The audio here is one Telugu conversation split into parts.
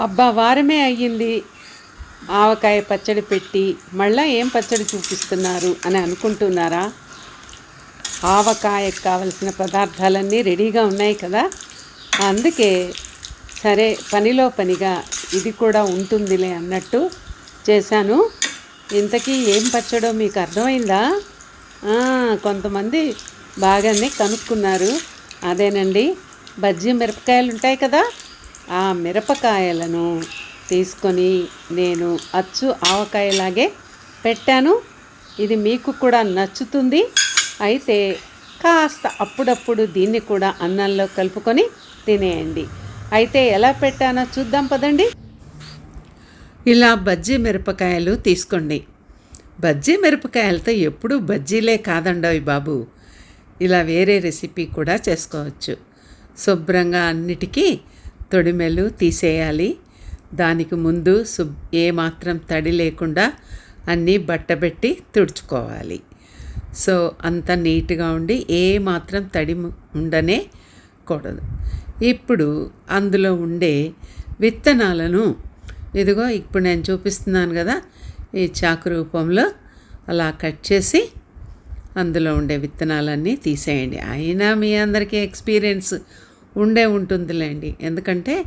అబ్బా వారమే అయ్యింది. ఆవకాయ పచ్చడి పెట్టి మళ్ళా ఏం పచ్చడి చూపిస్తున్నారు అని అనుకుంటున్నారా? ఆవకాయకు కావలసిన పదార్థాలన్నీ రెడీగా ఉన్నాయి కదా? అందుకే సరే పనిలో పనిగా ఇది కూడా ఉంటుందిలే అన్నట్టు చేశాను. ఇంతకీ ఏం పచ్చడో మీకు అర్థమైందా? కొంతమంది బాగానే కనుక్కున్నారు. అదేనండి బజ్జీ మిరపకాయలు ఉంటాయి కదా? ఆ మిరపకాయలను తీసుకొని నేను అచ్చు ఆవకాయలాగే పెట్టాను. ఇది మీకు కూడా నచ్చుతుంది. అయితే కాస్త అప్పుడప్పుడు దీన్ని కూడా అన్నంలో కలుపుకొని తినేయండి. అయితే ఎలా పెట్టానో చూద్దాం పదండి. ఇలా బజ్జీ మిరపకాయలు తీసుకోండి. బజ్జీ మిరపకాయలతో ఎప్పుడూ బజ్జీలే కాదండోయ్ బాబు. ఇలా వేరే రెసిపీ కూడా చేసుకోవచ్చు. శుభ్రంగా అన్నిటికీ తొడిమెలు తీసేయాలి. దానికి ముందు శుభ్ ఏ మాత్రం తడి లేకుండా అన్నీ బట్టబెట్టి తుడుచుకోవాలి. సో అంత నీట్గా ఉండి ఏ మాత్రం తడి ము- ఉండనే కూడదు. ఇప్పుడు అందులో ఉండే విత్తనాలను ఇదిగో ఇప్పుడు నేను చూపిస్తున్నాను కదా ఈ చాకు రూపంలో అలా కట్ చేసి అందులో ఉండే విత్తనాలన్నీ తీసేయండి. అయినా మీ అందరికీ ఎక్స్పీరియన్స్ ఉండే ఉంటుందిలేండి. ఎందుకంటే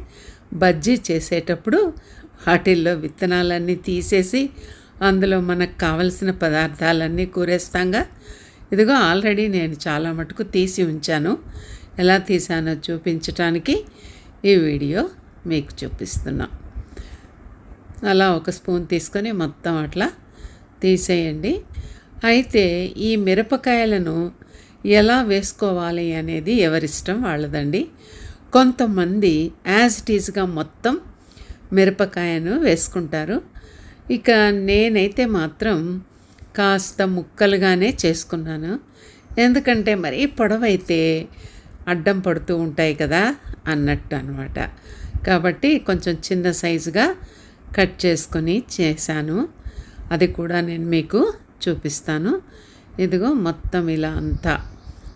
బజ్జీ చేసేటప్పుడు వాటిల్లో విత్తనాలన్నీ తీసేసి అందులో మనకు కావలసిన పదార్థాలన్నీ కూరేస్తాంగా. ఇదిగో ఆల్రెడీ నేను చాలా మటుకు తీసి ఉంచాను. ఎలా తీసానో చూపించటానికి ఈ వీడియో మీకు చూపిస్తున్నా. అలా ఒక స్పూన్ తీసుకొని మొత్తం అట్లా తీసేయండి. అయితే ఈ మిరపకాయలను ఎలా వేసుకోవాలి అనేది ఎవరిష్టం వాళ్ళదండి. కొంతమంది యాజ్ ఇట్ ఈజ్గా మొత్తం మిరపకాయను వేసుకుంటారు. ఇక నేనైతే మాత్రం కాస్త ముక్కలుగానే చేసుకున్నాను. ఎందుకంటే మరీ పొడవైతే అడ్డం పడుతూ ఉంటాయి కదా అన్నట్టు అనమాట కాబట్టి కొంచెం చిన్న సైజుగా కట్ చేసుకొని చేశాను. అది కూడా నేను మీకు చూపిస్తాను. ఇదిగో మొత్తం ఇలా అంతా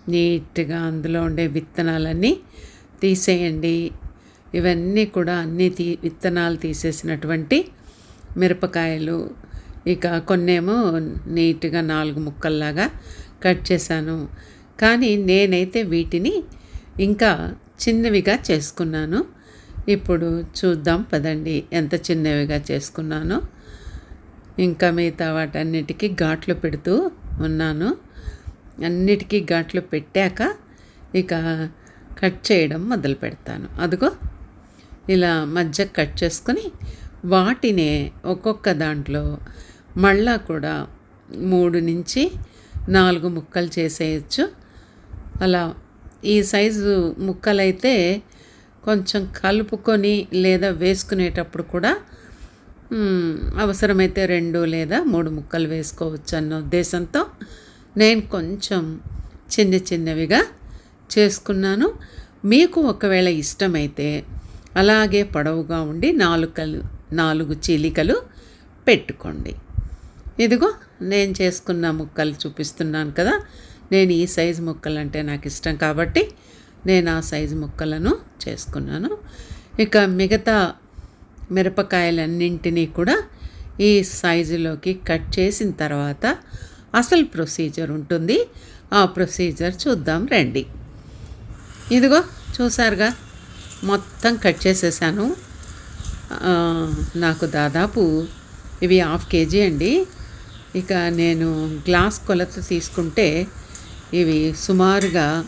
నీట్గా అందులో ఉండే విత్తనాలన్నీ తీసేయండి. ఇవన్నీ కూడా అన్ని తీ విత్తనాలు తీసేసినటువంటి మిరపకాయలు. ఇక కొన్నేమో నీట్గా నాలుగు ముక్కల్లాగా కట్ చేశాను. కానీ నేనైతే వీటిని ఇంకా చిన్నవిగా చేసుకున్నాను. ఇప్పుడు చూద్దాం పదండి ఎంత చిన్నవిగా చేసుకున్నానో. ఇంకా మిగతా వాటన్నిటికీ ఘాట్లు పెడుతూ ఉన్నాను. అన్నిటికీ ఘాట్లు పెట్టాక ఇక కట్ చేయడం మొదలు పెడతాను. అదిగో ఇలా మధ్య కట్ చేసుకొని వాటినే ఒక్కొక్క దాంట్లో మళ్ళా కూడా మూడు నుంచి నాలుగు ముక్కలు చేసేయచ్చు. అలా ఈ సైజు ముక్కలైతే కొంచెం కలుపుకొని లేదా వేసుకునేటప్పుడు కూడా అవసరమైతే రెండు లేదా మూడు ముక్కలు వేసుకోవచ్చు అన్న ఉద్దేశంతో నేను కొంచెం చిన్న చిన్నవిగా చేసుకున్నాను. మీకు ఒకవేళ ఇష్టమైతే అలాగే పొడవుగా ఉండి నాలుకలు నాలుగు చీలికలు పెట్టుకోండి. ఇదిగో నేను చేసుకున్న ముక్కలు చూపిస్తున్నాను కదా నేను ఈ సైజు ముక్కలు అంటే నాకు ఇష్టం కాబట్టి నేను ఆ సైజు ముక్కలను చేసుకున్నాను. ఇక మిగతా మిరపకాయలన్నింటినీ కూడా ఈ సైజులోకి కట్ చేసిన తర్వాత అసలు ప్రొసీజర్ ఉంటుంది. ఆ ప్రొసీజర్ చూద్దాం రండి. ఇదిగో చూసారుగా మొత్తం కట్ చేసేసాను. నాకు దాదాపు ఇవి హాఫ్ కేజీ అండి. ఇక నేను గ్లాస్ కొలత తీసుకుంటే ఇవి సుమారుగా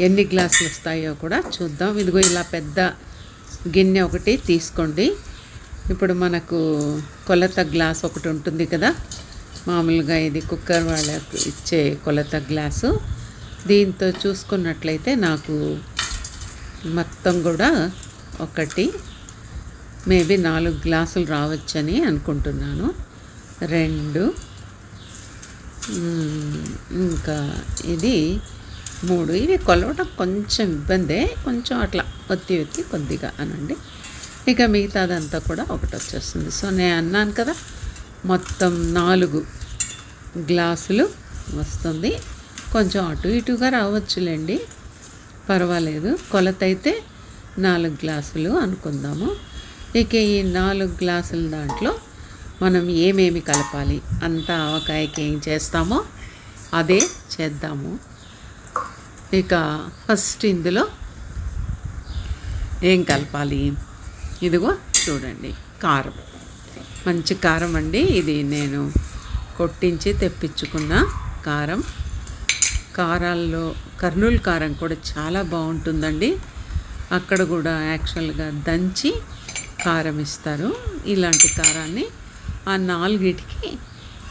ఎన్ని గ్లాసులు వస్తాయో కూడా చూద్దాం. ఇదిగో ఇలా పెద్ద గిన్నె ఒకటి తీసుకోండి. ఇప్పుడు మనకు కొలత గ్లాస్ ఒకటి ఉంటుంది కదా. మామూలుగా ఇది కుక్కర్ వాళ్ళకు ఇచ్చే కొలత గ్లాసు. దీంతో చూసుకున్నట్లయితే నాకు మొత్తం కూడా ఒకటి మేబీ నాలుగు గ్లాసులు రావచ్చని అనుకుంటున్నాను. రెండు ఇంకా ఇది మూడు. ఇవి కొలవడం కొంచెం ఇబ్బందే. కొంచెం అట్లా ఒత్తి ఒత్తి కొద్దిగా అనండి. ఇక మిగతాదంతా కూడా ఒకటి వచ్చేస్తుంది. సో నేను అన్నాను కదా మొత్తం నాలుగు గ్లాసులు వస్తుంది. కొంచెం అటు ఇటుగా రావచ్చులేండి. పర్వాలేదు. కొలత అయితే నాలుగు గ్లాసులు అనుకుందాము. ఇక ఈ నాలుగు గ్లాసుల దాంట్లో మనం ఏమేమి కలపాలి? అంత ఆవకాయకి ఏం చేస్తామో అదే చేద్దాము. ఇక ఫస్ట్ ఇందులో ఏం కలపాలి? ఇదిగో చూడండి కారం. మంచి కారం అండి. ఇది నేను కొట్టించి తెప్పించుకున్న కారం. కారాల్లో కర్నూలు కారం కూడా చాలా బాగుంటుందండి. అక్కడ కూడా యాక్చువల్గా దంచి కారం ఇస్తారు. ఇలాంటి కారాన్ని ఆ నాలుగిటికి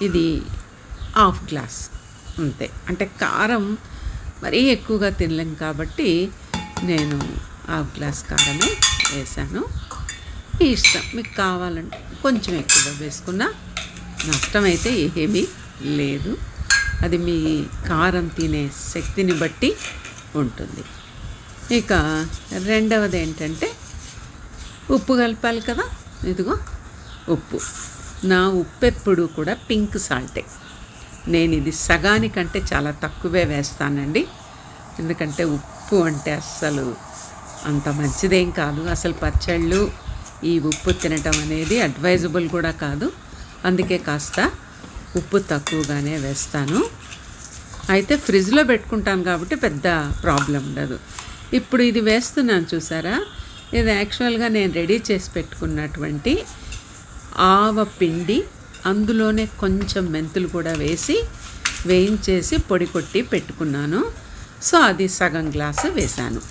ఇది హాఫ్ గ్లాస్ అంతే. అంటే కారం మరీ ఎక్కువగా తినలేం కాబట్టి నేను హాఫ్ గ్లాస్ కారమే వేసాను. మీ ఇష్టం మీకు కావాలంటే కొంచెం ఎక్కువ వేసుకున్నా నష్టం అయితే ఏమీ లేదు. అది మీ కారం తినే శక్తిని బట్టి ఉంటుంది. ఇక రెండవది ఏంటంటే ఉప్పు కలపాలి కదా? ఇదిగో ఉప్పు. నా ఉప్పు ఎప్పుడు కూడా పింక్ సాల్టే. నేను ఇది సగానికంటే చాలా తక్కువే వేస్తానండి. ఎందుకంటే ఉప్పు అంటే అస్సలు అంత మంచిదేం కాదు. అసలు పచ్చళ్ళు ఈ ఉప్పు తినటం అనేది అడ్వైజబుల్ కూడా కాదు. అందుకే కాస్త ఉప్పు తక్కువగానే వేస్తాను. అయితే ఫ్రిడ్జ్లో పెట్టుకుంటాను కాబట్టి పెద్ద ప్రాబ్లం ఉండదు. ఇప్పుడు ఇది వేస్తున్నాను చూసారా? ఇది యాక్చువల్గా నేను రెడీ చేసి పెట్టుకున్నటువంటి ఆవ పిండి అందులోనే కొంచెం మెంతులు కూడా వేసి వేయించేసి పొడి కొట్టి పెట్టుకున్నాను. సో అది సగం గ్లాసు వేశాను.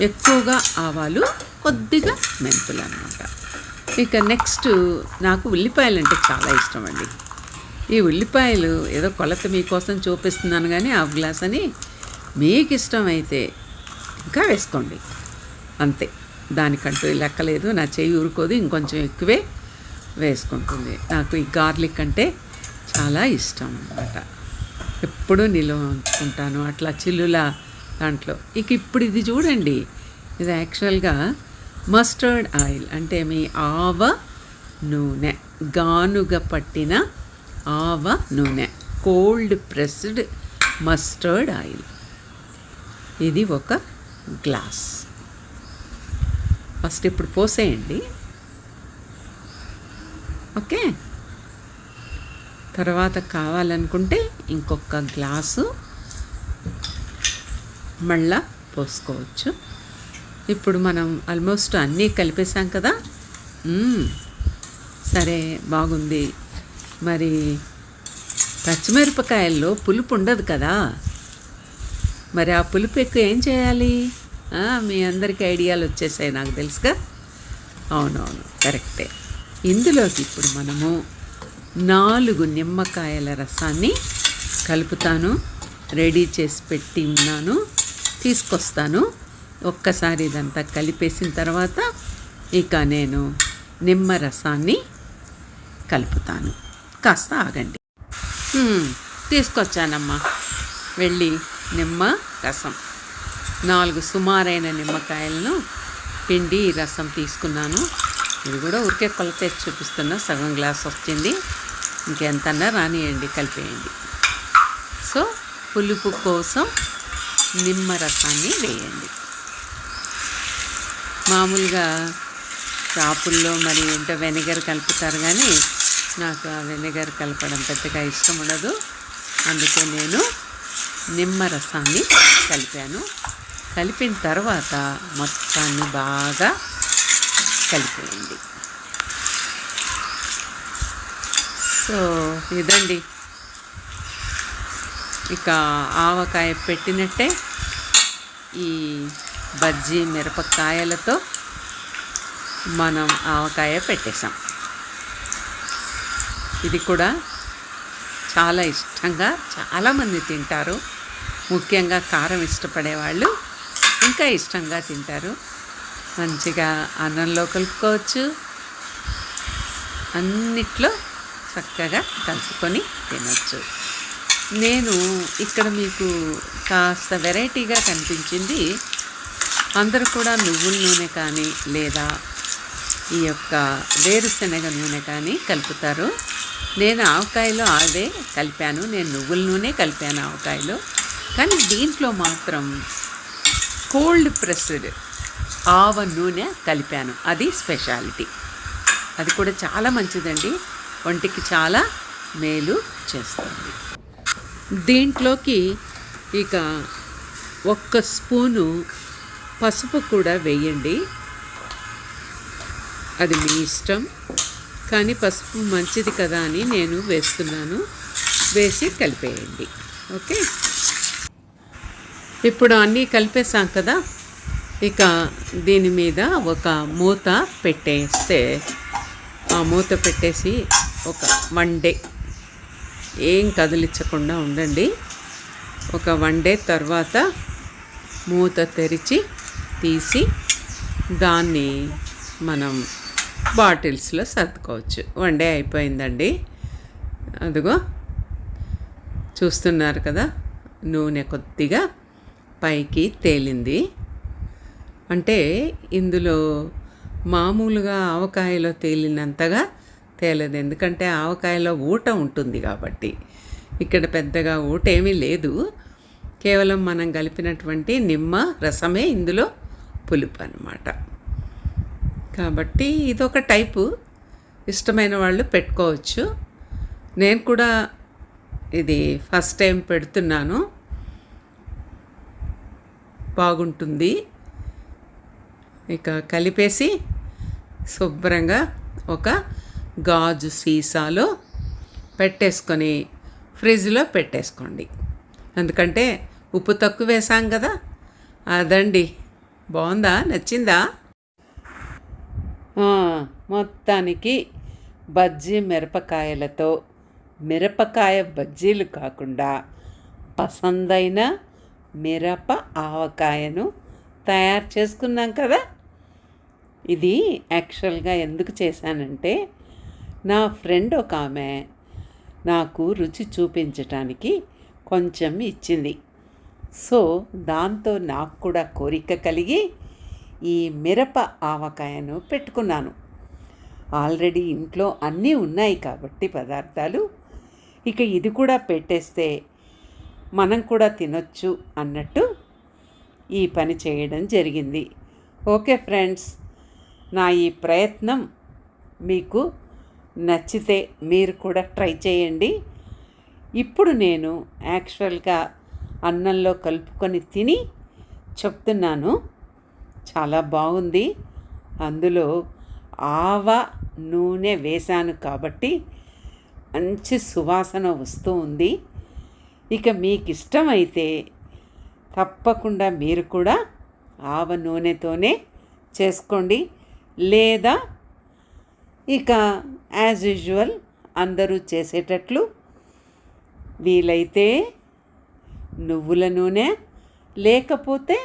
ఎక్కువగా ఆవాలు కొద్దిగా మెంతులు అనమాట ఇక నెక్స్ట్ నాకు ఉల్లిపాయలు అంటే చాలా ఇష్టం అండి ఈ ఉల్లిపాయలు ఏదో కొలత మీకోసం చూపిస్తున్నాను కానీ హాఫ్ గ్లాస్ అని మీకు ఇష్టమైతే ఇంకా వేసుకోండి. అంతే. దానికంటూ లెక్కలేదు నా చెయ్యి ఊరుకోదు. ఇంకొంచెం ఎక్కువే వేసుకుంటుంది. నాకు ఈ గార్లిక్ అంటే చాలా ఇష్టం అనమాట ఎప్పుడూ నిల్వ ఉంచుకుంటాను. అట్లా చిల్లులా దాంట్లో. ఇక ఇప్పుడు ఇది చూడండి. ఇది యాక్చువల్గా మస్టర్డ్ ఆయిల్ అంటే మీ ఆవ నూనె. గానుగ పట్టిన ఆవ నూనె. కోల్డ్ ప్రెస్డ్ మస్టర్డ్ ఆయిల్ ఇది ఒక గ్లాస్ ఫస్ట్ ఇప్పుడు పోసేయండి. ఓకే? తర్వాత కావాలనుకుంటే ఇంకొక గ్లాసు మళ్ళా పోసుకోవచ్చు. ఇప్పుడు మనం ఆల్మోస్ట్ అన్నీ కలిపేసాం కదా? సరే బాగుంది. మరి పచ్చిమిరపకాయల్లో పులుపు ఉండదు కదా? మరి ఆ పులుపు ఎక్కువ ఏం చేయాలి? మీ అందరికీ ఐడియాలు వచ్చేసాయి నాకు తెలుసుగా? అవునవును కరెక్టే. ఇందులోకి ఇప్పుడు మనము నాలుగు నిమ్మకాయల రసాన్ని కలుపుతాను. రెడీ చేసి పెట్టి ఉన్నాను. తీసుకొస్తాను. ఒక్కసారి ఇదంతా కలిపేసిన తర్వాత ఇక నేను నిమ్మ రసాన్ని కలుపుతాను. కాస్త ఆగండి. తీసుకొచ్చానమ్మా. వెళ్ళి నిమ్మ రసం నాలుగు సుమారైన నిమ్మకాయలను పిండి రసం తీసుకున్నాను. ఇది కూడా ఊరికే కొలత చూపిస్తున్నా సగం గ్లాస్ వచ్చింది. ఇంకెంతన్నా రానియండి కలిపేయండి. సో పులుపు కోసం నిమ్మ రసాన్ని వేయండి. మామూలుగా షాపుల్లో మరి ఏంటో వెనిగర్ కలుపుతారు కానీ నాకు ఆ వెనిగర్ కలపడం పెద్దగా ఇష్టం ఉండదు. అందుకే నేను నిమ్మ రసాన్ని కలిపాను. కలిపిన తర్వాత మొత్తాన్ని బాగా కలిపేయండి. సో ఇదండి. ఇక ఆవకాయ పెట్టినట్టే ఈ బజ్జీ మిరపకాయలతో మనం ఆవకాయ పెట్టేశాం. ఇది కూడా చాలా ఇష్టంగా చాలామంది తింటారు. ముఖ్యంగా కారం ఇష్టపడే వాళ్ళు ఇంకా ఇష్టంగా తింటారు. మంచిగా అన్నంలో కలుపుకోవచ్చు. అన్నిట్లో చక్కగా కలుపుకొని తినచ్చు. నేను ఇక్కడ మీకు కాస్త వెరైటీగా కనిపించింది. అందరూ కూడా నువ్వుల నూనె కానీ లేదా ఈ యొక్క వేరుశనగ నూనె కానీ కలుపుతారు. నేను ఆవకాయలో అదే కలిపాను. నేను నువ్వుల నూనె కలిపాను ఆవకాయలో. కానీ దీంట్లో మాత్రం కోల్డ్ ప్రెస్డ్ ఆవ నూనె కలిపాను. అది స్పెషాలిటీ. అది కూడా చాలా మంచిదండి. ఒంటికి చాలా మేలు చేస్తుంది. దీంట్లోకి ఇక ఒక్క స్పూను పసుపు కూడా వేయండి. అది మీ ఇష్టం. కానీ పసుపు మంచిది కదా అని నేను వేస్తున్నాను. వేసి కలిపేయండి. ఓకే? ఇప్పుడు అన్నీ కలిపేసాం కదా? ఇక దీని మీద ఒక మూత పెట్టేస్తే ఆ మూత పెట్టేసి ఒక వన్ డే ఏం కదిలించకుండా ఉండండి. ఒక వన్ డే తర్వాత మూత తెరిచి తీసి దాన్ని మనం బాటిల్స్లో సర్దుకోవచ్చు. వన్ డే అయిపోయిందండి. అదిగో చూస్తున్నారు కదా నూనె కొద్దిగా పైకి తేలింది. అంటే ఇందులో మామూలుగా ఆవకాయలో తేలినంతగా తేలేదు. ఎందుకంటే ఆవకాయలో ఊట ఉంటుంది కాబట్టి. ఇక్కడ పెద్దగా ఊట ఏమీ లేదు. కేవలం మనం కలిపినటువంటి నిమ్మ రసమే ఇందులో పులుపు అన్నమాట. కాబట్టి ఇదొక టైపు. ఇష్టమైన వాళ్ళు పెట్టుకోవచ్చు. నేను కూడా ఇది ఫస్ట్ టైం పెడుతున్నాను. బాగుంటుంది. ఇక కలిపేసి శుభ్రంగా ఒక గాజు సీసాలో పెట్టేసుకొని ఫ్రిడ్జ్లో పెట్టేసుకోండి. ఎందుకంటే ఉప్పు తక్కువ వేసాం కదా. అదండి. బాగుందా? నచ్చిందా? మొత్తానికి బజ్జీ మిరపకాయలతో మిరపకాయ బజ్జీలు కాకుండా పసందైన మిరప ఆవకాయను తయారు చేసుకున్నాం కదా. ఇది యాక్చువల్గా ఎందుకు చేశానంటే నా ఫ్రెండ్ ఒక ఆమె నాకు రుచి చూపించటానికి కొంచెం ఇచ్చింది. సో దాంతో నాకు కూడా కోరిక కలిగి ఈ మిరప ఆవకాయను పెట్టుకున్నాను. ఆల్రెడీ ఇంట్లో అన్నీ ఉన్నాయి కాబట్టి పదార్థాలు. ఇక ఇది కూడా పెట్టేస్తే మనం కూడా తినొచ్చు అన్నట్టు ఈ పని చేయడం జరిగింది. ఓకే ఫ్రెండ్స్ నా ఈ ప్రయత్నం మీకు నచ్చితే మీరు కూడా ట్రై చేయండి. ఇప్పుడు నేను యాక్చువల్గా అన్నంలో కలుపుకొని తిని చెప్తున్నాను. చాలా బాగుంది. అందులో ఆవ నూనె వేశాను కాబట్టి మంచి సువాసన వస్తూ ఉంది. ఇక మీకు ఇష్టమైతే తప్పకుండా మీరు కూడా ఆవ నూనెతోనే చేసుకోండి. లేదా ఇక యాజ్ యూజువల్ అందరూ చేసేటట్లు వీలైతే నువ్వుల నూనె లేకపోతే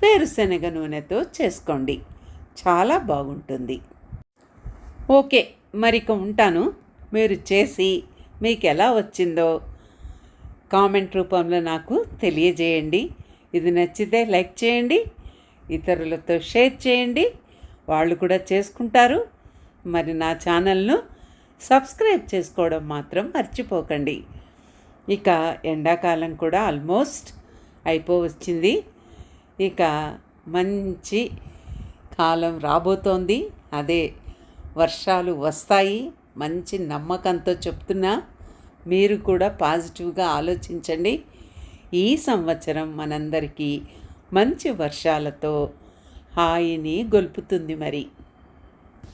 వేరుశనగ నూనెతో చేసుకోండి. చాలా బాగుంటుంది. ఓకే మరిక ఉంటాను. మీరు చేసి మీకు ఎలా వచ్చిందో కామెంట్ రూపంలో నాకు తెలియజేయండి. ఇది నచ్చితే లైక్ చేయండి. ఇతరులతో షేర్ చేయండి. వాళ్ళు కూడా చేసుకుంటారు. మరి నా ఛానల్ను సబ్స్క్రైబ్ చేసుకోవడం మాత్రం మర్చిపోకండి. ఇక ఎండాకాలం కూడా ఆల్మోస్ట్ అయిపో వచ్చింది ఇక మంచి కాలం రాబోతోంది. అదే వర్షాలు వస్తాయి. మంచి నమ్మకంతో చెప్తున్నా మీరు కూడా పాజిటివ్గా ఆలోచించండి. ఈ సంవత్సరం మనందరికీ మంచి వర్షాలతో హాయిని గొల్పుతుంది మరి.